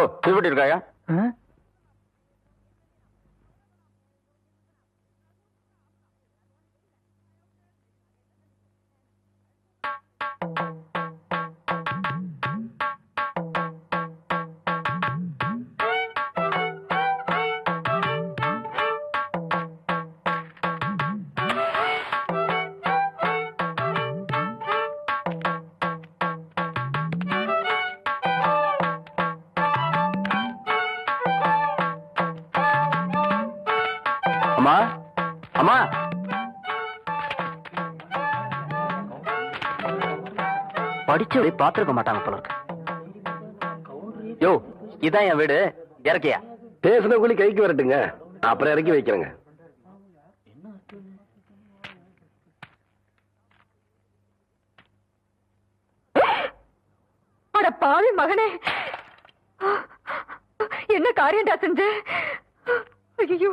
யோ இருக்காயா அம்மா? அம்மா? படிச்சவரை பாத்துருக்க மாட்டாங்க போல இருக்கு. யோ இதான் என் வீடு. இறக்கியா? பேசுன கூலி கைக்கு வரட்டுங்க. அப்புறம் இறக்கி வைக்கிறேங்க. அட பாவி மகனே. என்ன காரியம்டா செஞ்ச? ஐயோ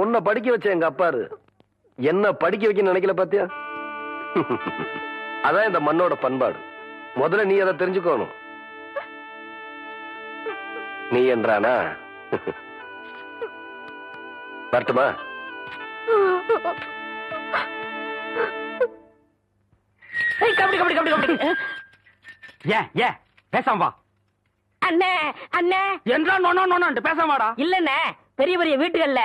உன்னை படிக்க வச்ச எங்க அப்பாரு. என்ன படிக்க வைக்க நினைக்கல பாத்தியா? அதான் இந்த மண்ணோட பண்பாடு. முதல்ல நீ அதை தெரிஞ்சுக்கணும். நீ என்றானா? வரட்டுமா? ஏய், கபடி கபடி கபடி கபடி. ஏன் ஏன் பேசாம வா. அண்ணே அண்ணே. என்றா பேசாம வாடா. இல்லண்ணே பெரிய பெரிய வீட்டுகள்ல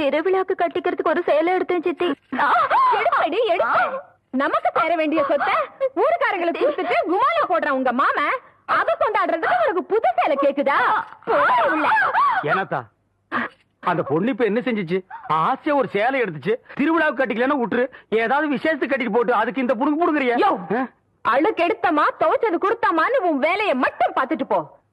திருவிழாக்கு கட்டிக்கிறதுக்கு ஒரு சேலை எடுத்தேன் சித்தி. எடுப்படி எடுப்பு நமக்கு சேர வேண்டிய சொத்தை ஊருக்காரங்களுக்கு கொடுத்துட்டு குமால போடுற உங்க மாமன் அத கொண்டாடுறதுக்கு உனக்கு புது சேலை கேக்குதா. ஏனாத்தா அந்த பொண்ணு இப்ப என்ன செஞ்சுச்சு? ஆசையா ஒரு சேலை எடுத்துச்சு திருவிழாவுக்கு கட்டிக்கலன்னா விட்டுரு. ஏதாவது விசேஷத்துக்கு கட்டிட்டு போட்டு அதுக்கு இந்த புடுங்கு புடுங்குறியா? அழுக்கு எடுத்தமா துவைச்சது கொடுத்தமான்னு உன் வேலைய மட்டும் பாத்துட்டு போ.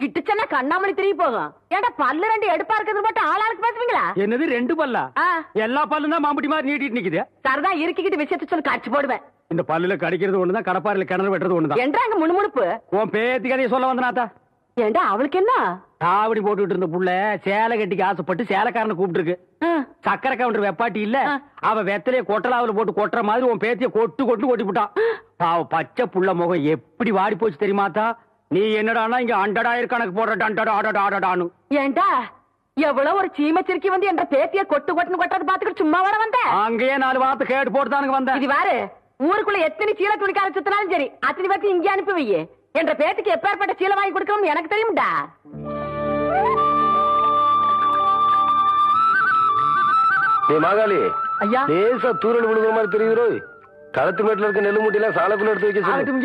கிட்டுச்சன்னா கண்ணாமணி திரும்பி போகும். ஏன்டா பல்லு ரெண்டு எடுப்பா இருக்கிறது மட்டும் ஆளாளுக்கு பேசுவீங்களா என்னது ரெண்டு பல்லா. எல்லா பல்லும் தான் மாம்பட்டி மாதிரி நீட்டிட்டு நிக்குது. சரிதான் இருக்கிக்கிட்டு விஷயத்த சொல்லி காட்சி போடுவேன். இந்த பல்லுல கடிக்கிறது ஒண்ணுதான் கடப்பாறையில கிணறு வெட்டுறது ஒண்ணுதான். என்றா அங்க முணுமுணுப்பு? உன் பேத்தி கதையை சொல்ல வந்தனாத்தா ஏண்டா அவளுக்கு என்ன? தாவடி போட்டுட்டு இருந்த புள்ள சேலை கட்டிக்கு ஆசைப்பட்டு சேலைக்காரனை கூப்பிட்டு இருக்கு ஆ. சக்கரை கவுண்டர் வெப்பாட்டி இல்ல. அவ வெத்தலைய கொட்டலாவுல போட்டு கொட்டுற மாதிரி உன் பேத்திய கொட்டு கொட்டு கொட்டி விட்டான். பாவ பச்சை புள்ள முகம் எப்படி வாடி போச்சு தெரியுமாத்தா நீ என்னடானா இங்க அண்டடாயிரம் கணக்கு போடுற அடடான்னு ஏண்டா? எவ்வளவு ஒரு சீமச்சிருக்கி வந்து என்ற பேத்திய கொட்டு கொட்டுன்னு கொட்டது பாத்துக்கிட்டு சும்மா வர வந்த? அங்கேயே நாலு வார்த்தை கேட்டு போட்டுதானுங்க வந்தேன் இது வாரு ஊருக்குள்ள எத்தனை சீல துணிக்கார சுத்தினாலும் சரி அத்தனை பேர்த்து இங்கே அனுப்பி வையே. என்ற பேத்துக்கு எப்பேற்பட்ட சீலை வாங்கி கொடுக்கணும்னு எனக்கு தெரியும்டா. ஏ மாகாளி. ஐயா. லேசா தூரல் விழுகிற மாதிரி தெரியுது. களத்து மேட்டுல இருக்க நெல்லு மூட்டையெல்லாம் சாலைக்குள்ள எடுத்து வைக்க சொல்லு. ஆகட்டும்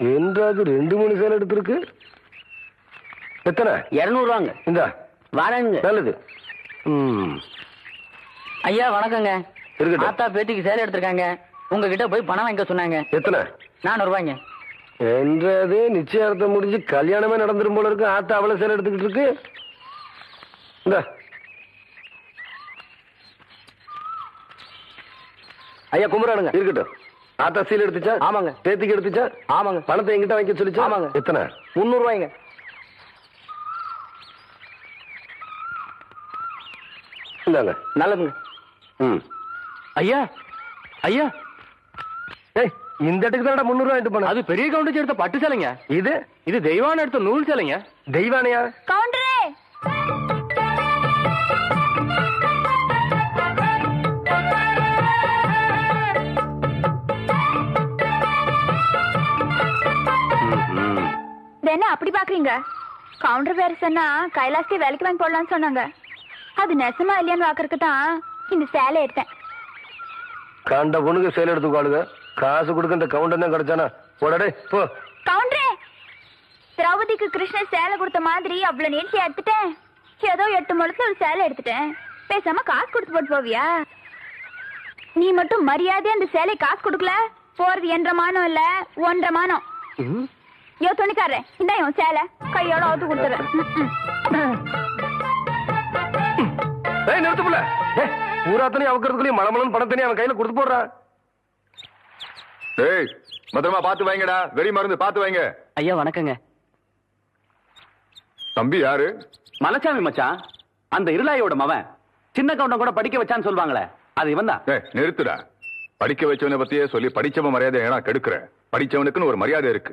என்றாது ரெண்டு மூணு சேலை எடுத்திருக்கு? எத்தனை? இருநூறு ரூபாங்க இந்தா. வரேங்க நல்லது. ம். ஐயா வணக்கங்க. இருக்கட்டும். ஆத்தா பேத்திக்கு சேலை எடுத்திருக்காங்க. உங்ககிட்ட போய் பணம் வாங்கிக்க சொன்னாங்க. எத்தனை? நானூறு ரூபாய்ங்க என்றது நிச்சயார்த்தம் முடிஞ்சு கல்யாணமே நடந்துரும் போல இருக்கு. ஆத்தா அவ்வளவு சேலை எடுத்துக்கிட்டு இருக்கு. இந்த. ஐயா கும்பிடானுங்க இருக்கட்டும். ஆத்தா சீல் எடுத்துச்சா? ஆமாங்க. பேத்திக்கு எடுத்துச்சா? ஆமாங்க. பணத்தை எங்கிட்ட வாங்கி சொல்லிச்சா? ஆமாங்க. எத்தனை? முந்நூறு ரூபாய்ங்க இந்தாங்க. நல்லதுங்க. ம். ஐயா ஐயா. ஏய் இந்த இடத்துக்கு தான் முந்நூறு ரூபாய் போன அது பெரிய கவுண்டச்சி எடுத்த பட்டு சேலைங்க. இது? இது தெய்வான எடுத்த நூல் சேலைங்க. தெய்வானையா? கவுண்டரே பாக்குறீங்க? கவுண்டர் வேற சொன்னா கைலாசத்தை வேலைக்கு வாங்கி போடலாம்னு சொன்னாங்க. அது நெசமா இல்லையான்னு பாக்குறதுக்கு தான் இந்த சேலை எடுத்தேன். கண்ட பொண்ணுக்கு சேல் எடுத்துக்காளுங்க காசு கொடுக்க இந்த கவுண்டர் தான் கிடைச்சானா? போடடே போ. கவுண்டரே! திரௌபதிக்கு கிருஷ்ணர் சேலை கொடுத்த மாதிரி அவ்வளவு நீட்சி எடுத்துட்டேன். ஏதோ எட்டு முழத்துல ஒரு சேலை எடுத்துட்டேன். பேசாம காசு கொடுத்து போட்டு போவியா? நீ மட்டும் மரியாதையா அந்த சேலை காசு கொடுக்கல? போறது என்ற மானம் இல்ல ஒன்றரை மானம். யோ துணிக்காரன். இந்த உன் சேலை. கையோட அவுத்து கொடுத்துறேன் ஏய் நிறுத்து புள்ள. ஏய் பூராத்தனையும் அவக்கிறதுக்குள்ளேயும் மலமலன் பணத்தனையும் அவன் கையில கொடுத்து போடுறான் டேய் பத்திரமா பாத்து வைங்கடா. வெடி மருந்து பாத்து வைங்க. ஐயா வணக்கங்க. தம்பி யாரு? மலைச்சாமி மச்சான். அந்த இருளாயோட மவன். சின்ன கவுண்டம் கூட படிக்க வச்சான்னு சொல்லுவாங்களே அது இவன் தான் ஏய் நிறுத்துடா. படிக்க வச்சவனை பத்தியே சொல்லி படிச்சவன் மரியாதை ஏன்னா கெடுக்கிற. படிச்சவனுக்குன்னு ஒரு மரியாதை இருக்கு.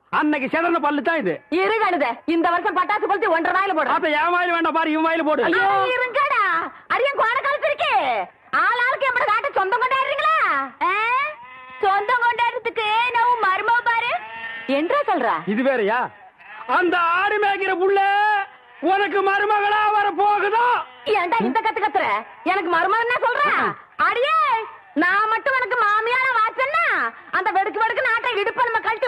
அன்னைக்கு செதறன பல்லு தான் இது. இருகணுத இந்த வருஷம் பட்டாசு கொளுத்தி ஒன்றரை நாயில போடு. அப்ப என் வாயில வேண்டாம் பாரு இவன் வாயில போடு. ஐயோ இருங்கடா. அரியன் கோண காலத்து இருக்கு. ஆள் ஆளுக்கு எப்படி காட்ட சொந்தம் கொண்டாடுறீங்களா? சொந்தம் கொண்டாடுறதுக்கு நான் மருமவ பாரு. என்றா சொல்றா? இது வேறயா? அந்த ஆடு மேய்க்கிற புள்ள உனக்கு மருமகளா வர போகுதா? ஏன்டா இந்த கத்து கத்துற? எனக்கு மருமகன் சொல்ற? அடியே நான் மட்டும் எனக்கு மாமியார வாச்சன்னா அந்த வெடுக்கு வெடுக்கு நாட்டை இடுப்ப நம்ம கழட்டி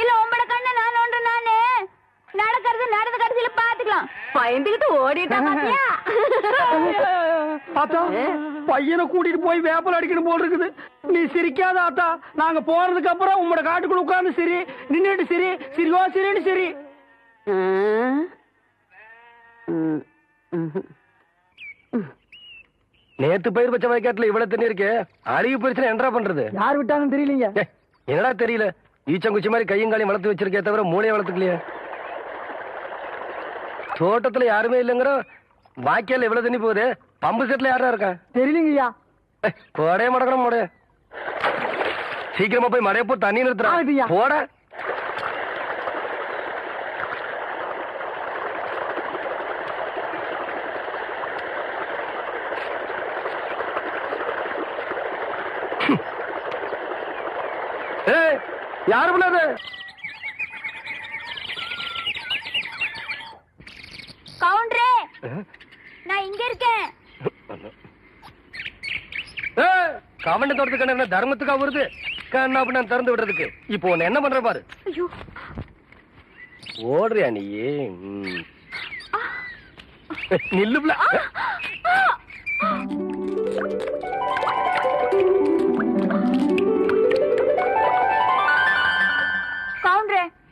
இல்ல உம்பட கண்ணு நான் நோண்டு நானு. நடக்கிறது நடந்த கடைசியில பாத்துக்கலாம். பயந்துகிட்டு ஓடிட்டா பாத்தியா? ஆத்தா பையனை கூட்டிட்டு போய் வேப்பல் அடிக்கணும் போல் இருக்குது. நீ சிரிக்காத ஆத்தா. நாங்க போனதுக்கு அப்புறம் உங்களோட காட்டுக்குள்ள உட்கார்ந்து சிரி. நின்னுட்டு சிரி. சிரிவா சிரின்னு சிரி. நேத்து பயிர் பச்சை வயக்காட்டுல இவ்வளவு தண்ணி இருக்கு அழுகி போயிருச்சுன்னா என்னடா பண்றது? யார் விட்டாங்கன்னு தெரியலீங்க. என்னடா தெரியல? ஈச்சங்குச்சி மாதிரி கையும் காலையும் வளர்த்து வச்சிருக்கே தவிர மூளையை வளர்த்துக்கலையே. தோட்டத்துல யாருமே இல்லைங்கிற வாய்க்கால எவ்வளவு தண்ணி போகுது. பம்பு செட்ல யாரா இருக்கா? தெரியலீங்கய்யா. போடே மடக்கணும் போட சீக்கிரமா போய் மடைய போ தண்ணி ஆகுதுய்யா. நிறுத்துறா போட ஏய் யாரு பண்ணாது கவுண்டரே! நான் இங்க இருக்கேன். கவண்ட தோட்டத்துக்கு என்ன தர்மத்துக்கா வருது கண்ணா நான் திறந்து விடுறதுக்கு. இப்போ உன்னை என்ன பண்ற பாரு? ஐயோ. ஓடுறியா நீ. நில்லுப்ல